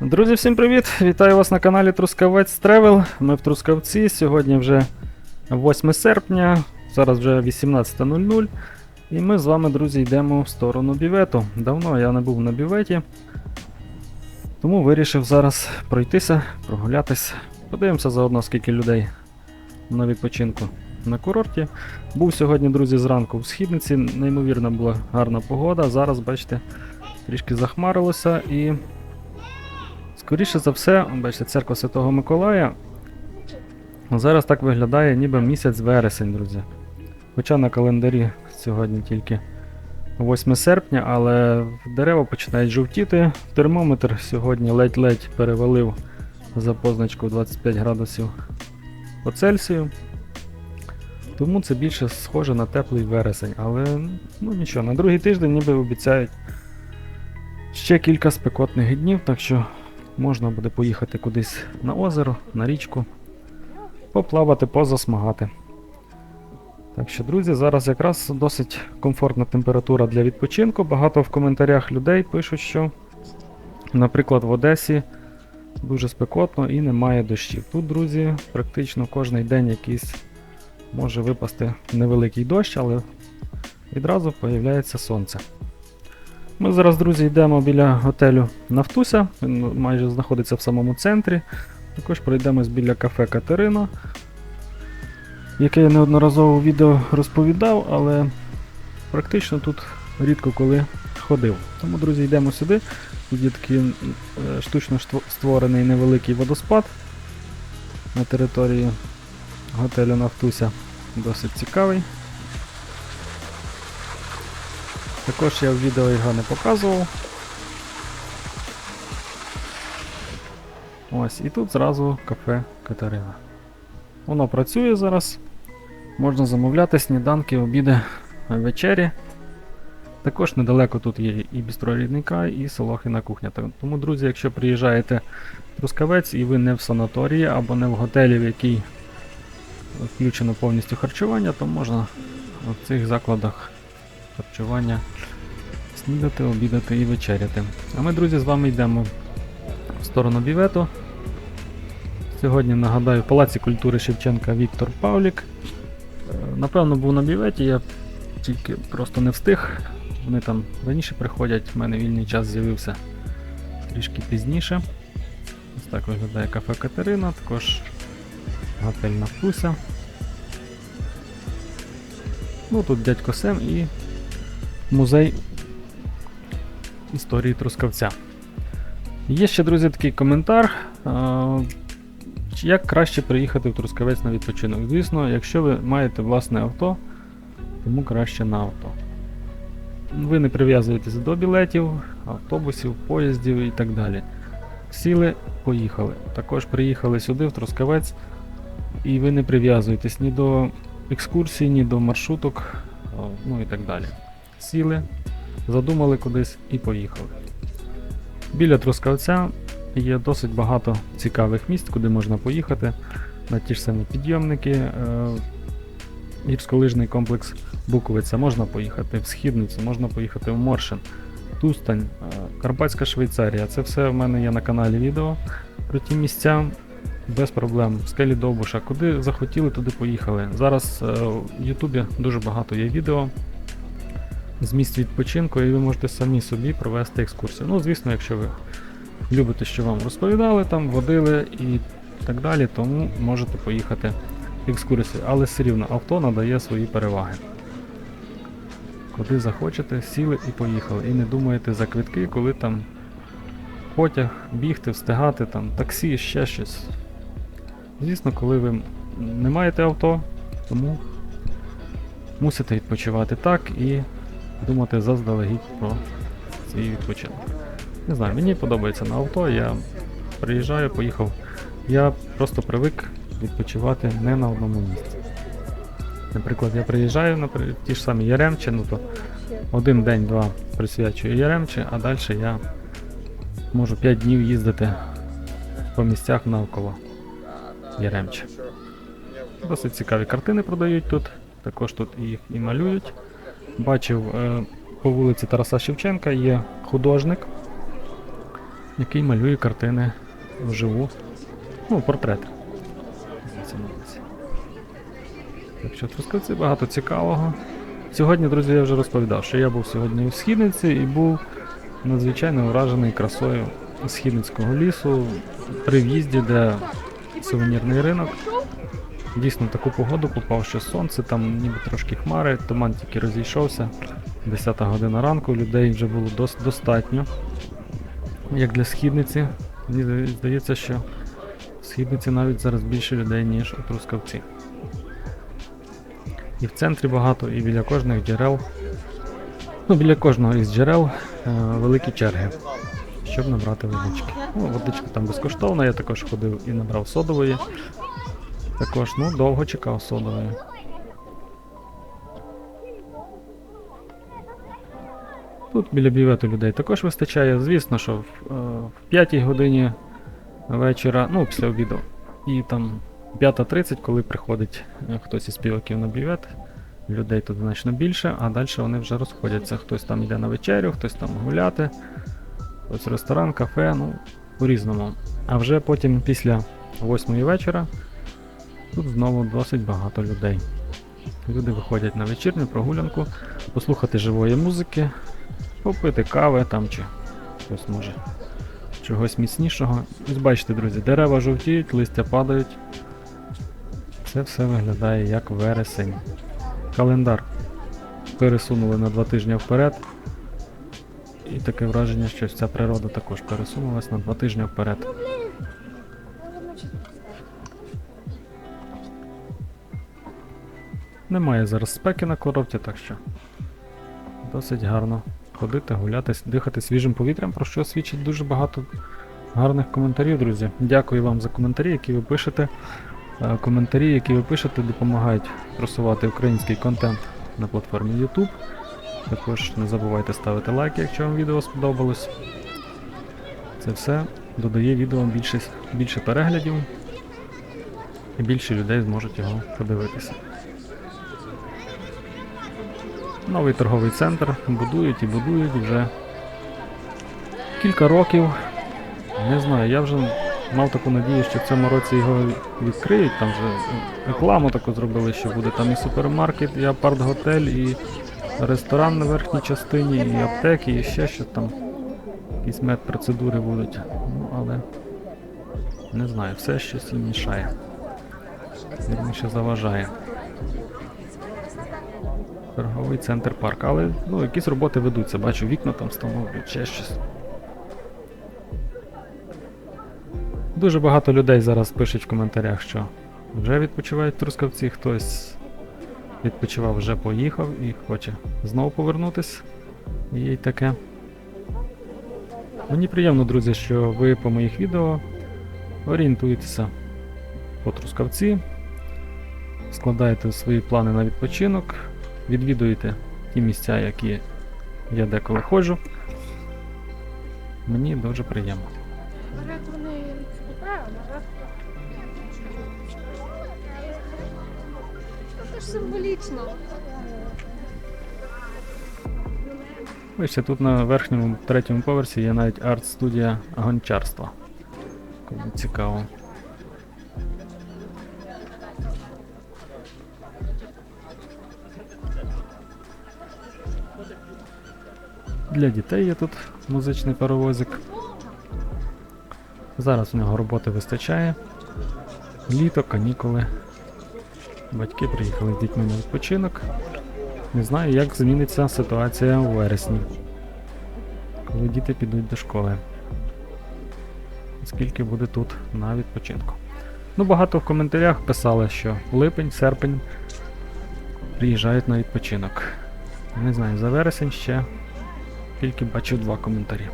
Друзі, всім привіт! Вітаю вас на каналі Трускавець Тревел. Ми в Трускавці. Сьогодні вже 8 серпня, зараз вже 18.00. І ми з вами, друзі, йдемо в сторону бівету. Давно я не був на біветі. Тому вирішив зараз пройтися, прогулятись. Подивимося заодно, скільки людей на відпочинку на курорті. Був сьогодні, друзі, зранку в східниці. Неймовірно була гарна погода. Зараз, бачите, трішки захмарилося і. Скоріше за все, бачите, церква Святого Миколая. Зараз так виглядає ніби місяць вересень, друзі. Хоча на календарі сьогодні тільки 8 серпня, але дерева починають жовтіти. Термометр сьогодні ледь-ледь перевалив за позначку 25 градусів по Цельсію. Тому це більше схоже на теплий вересень. Але ну нічого, на другий тиждень ніби обіцяють ще кілька спекотних днів, так що можна буде поїхати кудись на озеро, на річку, поплавати, позасмагати. Так що, друзі, зараз якраз досить комфортна температура для відпочинку. Багато в коментарях людей пишуть, що, наприклад, в Одесі дуже спекотно і немає дощів. Тут, друзі, практично кожен день якийсь може випасти невеликий дощ, але відразу появляється сонце. Ми зараз, друзі, йдемо біля готелю Нафтуся. Він майже знаходиться в самому центрі. Також пройдемось біля кафе Катерина, яке я неодноразово у відео розповідав, але практично тут рідко коли ходив. Тому, друзі, йдемо сюди. Тут є такий е, штучно створений невеликий водоспад на території готелю Нафтуся. Досить цікавий. Також я в відео його не показував. Ось, і тут зразу кафе Катерина. Воно працює зараз. Можна замовляти сніданки, обіди, вечері. Також недалеко тут є і бістро рідника, і Солохина кухня. Тому, друзі, якщо приїжджаєте в Трускавець і ви не в санаторії або не в готелі, в який включено повністю харчування, то можна в цих закладах харчування снідати, обідати і вечеряти. А ми, друзі, з вами йдемо в сторону бівету. Сьогодні нагадаю в Палаці культури Шевченка Віктор Павлік. Е, Напевно, був на біветі, я тільки просто не встиг. Вони там раніше приходять, в мене вільний час з'явився трішки пізніше. Ось так виглядає кафе Катерина, також готель Нафтуся. Ну тут дядько Сем і музей історії Трускавця. Є ще, друзі, такий коментар. Як краще приїхати в Трускавець на відпочинок? Звісно, якщо ви маєте власне авто, тому краще на авто. Ви не прив'язуєтесь до білетів, автобусів, поїздів і так далі. Сіли, поїхали. Також приїхали сюди, в Трускавець, і ви не прив'язуєтесь ні до екскурсій, ні до маршруток, ну і так далі. Сіли, задумали кудись і поїхали. Біля Трускавця є досить багато цікавих місць, куди можна поїхати. На ті ж самі підйомники. Е, гірськолижний комплекс Буковиця можна поїхати в Східницю, можна поїхати в Моршин, Тустань, е, Карпатська Швейцарія. Це все в мене є на каналі відео про ті місця. Без проблем. Скелі Довбуша. Куди захотіли, туди поїхали. Зараз е, в Ютубі дуже багато є відео з місць відпочинку, і ви можете самі собі провести екскурсію. Ну, звісно, якщо ви любите, що вам розповідали, там водили і так далі, тому можете поїхати екскурсію. Але все рівно авто надає свої переваги. Куди захочете, сіли і поїхали. І не думаєте за квитки, коли там потяг, бігти, встигати, там, таксі, ще щось. Звісно, коли ви не маєте авто, тому мусите відпочивати так і думати заздалегідь про свій відпочинок. Не знаю, мені подобається на авто, я приїжджаю, поїхав. Я просто привик відпочивати не на одному місці. Наприклад, я приїжджаю на ті ж самі Яремчі, ну то один день-два присвячую Яремчі, а далі я можу 5 днів їздити по місцях навколо Яремчі. Досить цікаві картини продають тут, також тут їх і малюють. Бачив е, по вулиці Тараса Шевченка є художник, який малює картини вживу. Ну, портрет. Здається, на вулиці. Так що в багато цікавого. Сьогодні, друзі, я вже розповідав, що я був сьогодні у Східниці і був надзвичайно вражений красою Східницького лісу при в'їзді, де сувенірний ринок. Дійсно, таку погоду попав, що сонце, там ніби трошки хмари, туман тільки розійшовся. 10 година ранку, людей вже було дос- достатньо. Як для східниці. Мені здається, що в східниці навіть зараз більше людей, ніж у Трускавці. І в центрі багато, і біля кожних джерел. Ну, біля кожного із джерел е, великі черги, щоб набрати водички. Ну, водичка там безкоштовна, я також ходив і набрав содової. Також, ну, довго чекав содової. Тут біля бювету людей також вистачає. Звісно, що в, е, в 5 годині вечора, ну, після обіду, і там 5.30, коли приходить е, хтось із співаків на бювет, людей тут значно більше, а далі вони вже розходяться. Хтось там йде на вечерю, хтось там гуляти, хтось ресторан, кафе, ну, по-різному. А вже потім після 8 вечора тут знову досить багато людей. Люди виходять на вечірню прогулянку, послухати живої музики, попити кави там чи щось може чогось міцнішого. Ось бачите, друзі, дерева жовтіють, листя падають. Це все виглядає як вересень. Календар пересунули на два тижні вперед. І таке враження, що вся природа також пересунулась на два тижні вперед. Немає зараз спеки на коробці, так що досить гарно ходити, гуляти, дихати свіжим повітрям, про що свідчить дуже багато гарних коментарів, друзі. Дякую вам за коментарі, які ви пишете. Е, Коментарі, які ви пишете, допомагають просувати український контент на платформі YouTube. Також не забувайте ставити лайки, якщо вам відео сподобалось. Це все додає відео більше, більше переглядів, і більше людей зможуть його подивитися. Новий торговий центр будують і будують вже кілька років. Не знаю, я вже мав таку надію, що в цьому році його відкриють. Там вже рекламу таку зробили, що буде там і супермаркет, і апарт-готель, і ресторан на верхній частині, і аптеки, і ще щось там. Якісь медпроцедури будуть. Ну, але не знаю, все щось їм мішає. Вірніше заважає. Торговий центр парк. Але ну, якісь роботи ведуться. Бачу, вікна там встановлюють, ще щось. Дуже багато людей зараз пишуть в коментарях, що вже відпочивають Трускавці, хтось відпочивав, вже поїхав і хоче знову повернутись. Є й таке. Мені приємно, друзі, що ви по моїх відео орієнтуєтеся по Трускавці, складаєте свої плани на відпочинок, відвідуєте ті місця, які я деколи ходжу. Мені дуже приємно. Це ж символічно. Бачите, тут на верхньому третьому поверсі є навіть арт-студія гончарства. Кому цікаво. Для дітей є тут музичний паровозик. Зараз у нього роботи вистачає. Літо, канікули. Батьки приїхали з дітьми на відпочинок. Не знаю, як зміниться ситуація у вересні, коли діти підуть до школи. Скільки буде тут на відпочинку. Ну, багато в коментарях писали, що липень, серпень приїжджають на відпочинок. Не знаю, за вересень ще тільки бачу два коментарі.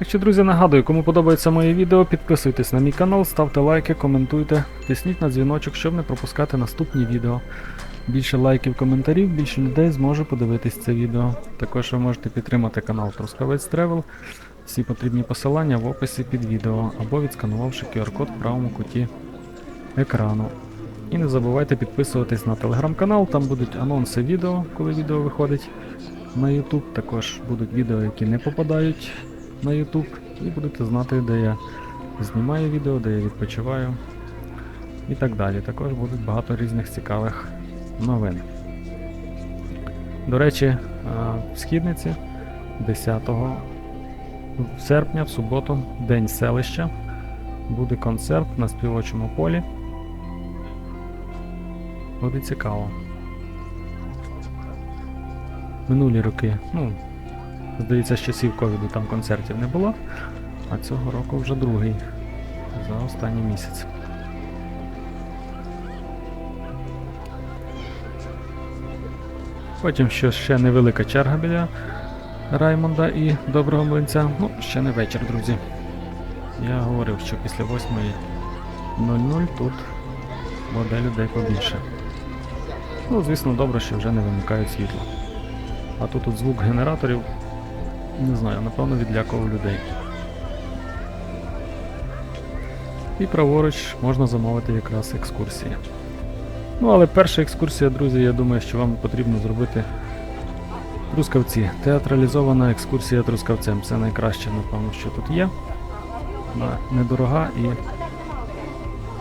Якщо, друзі, нагадую, кому подобається моє відео, підписуйтесь на мій канал, ставте лайки, коментуйте, тисніть на дзвіночок, щоб не пропускати наступні відео. Більше лайків, коментарів, більше людей зможе подивитись це відео. Також ви можете підтримати канал Трускавець Тревел. Всі потрібні посилання в описі під відео або відсканувавши QR-код в правому куті екрану. І не забувайте підписуватись на телеграм-канал, там будуть анонси відео, коли відео виходить на YouTube. Також будуть відео, які не попадають на YouTube. І будете знати, де я знімаю відео, де я відпочиваю і так далі. Також будуть багато різних цікавих новин. До речі, е, в східниці 10 серпня, в суботу, День селища. Буде концерт на співочому полі. Буде цікаво. Минулі роки, ну, здається, з часів ковіду там концертів не було, а цього року вже другий за останній місяць. Потім що ще невелика черга біля Раймонда і Доброго Млинця. Ну, ще не вечір, друзі. Я говорив, що після 8.00 тут буде людей побільше. Ну, звісно, добре, що вже не вимикають світло. А тут от звук генераторів, не знаю, напевно відлякував людей. І праворуч можна замовити якраз екскурсії. Ну, але перша екскурсія, друзі, я думаю, що вам потрібно зробити Трускавці. Театралізована екскурсія трускавцем. Це найкраще, напевно, що тут є. Вона недорога і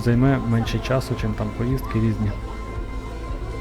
займе менше часу, чим там поїздки різні.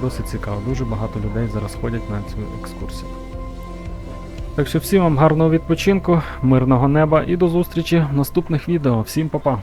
Досить цікаво. Дуже багато людей зараз ходять на цю екскурсію. Так що всім вам гарного відпочинку, мирного неба і до зустрічі в наступних відео. Всім па-па!